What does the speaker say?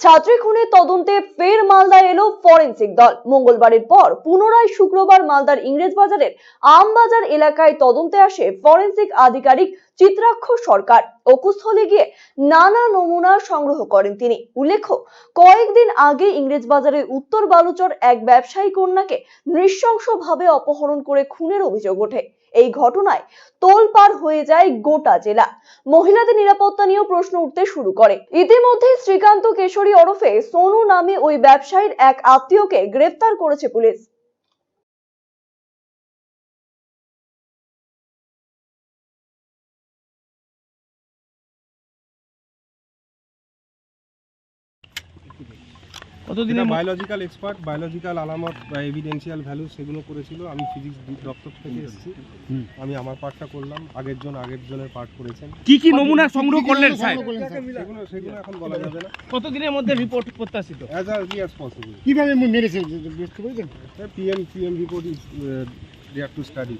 ছাত্রী খুনের তদন্তে ফের মালদায় এলো ফরেন্সিক দল। মঙ্গলবারের পর পুনরায় শুক্রবার মালদার ইংরেজ বাজারের আমবাজার এলাকায় তদন্তে আসে ফরেন্সিক আধিকারিক চিত্রাক্ষর সরকার অকুস্থলে গিয়ে নানা নমুনা সংগ্রহ করেন তিনি। উল্লেখ্য, কয়েকদিন আগে ইংরেজ বাজারের উত্তর বালুচর এক ব্যবসায়ী কন্যাকে নৃশংসভাবে অপহরণ করে খুনের অভিযোগ ওঠে। এই ঘটনায় তোলপাড় হয়ে যায় গোটা জেলা। মহিলাদের নিরাপত্তা নিয়েও প্রশ্ন উঠতে শুরু করে। ইতিমধ্যে শ্রীকান্ত কেশরী ওরফে সোনু নামে ওই ব্যবসায়ীর এক আত্মীয়কে গ্রেফতার করেছে পুলিশ। কতদিনে বায়োলজিক্যাল এক্সপার্ট বায়োলজিক্যাল আলামত বা এভিডেন্সিয়াল ভ্যালু সেগুলো করেছিল। আমি ফিজিক্স দপ্তর থেকে এসেছি। আমি আমার পার্টটা করলাম। আগের জন আগের জনের পার্ট করেছেন কি কি নমুনা সংগ্রহ করলেন স্যার? সেগুলো সেগুলো এখন বলা যাবে না। কতদিনের মধ্যে রিপোর্ট প্রত্যাশিত? অ্যাজ আর্লি অ্যাজ পসিবল কীভাবে মেরেছে? বুঝতে পেরেছেন? PM PM report is there to study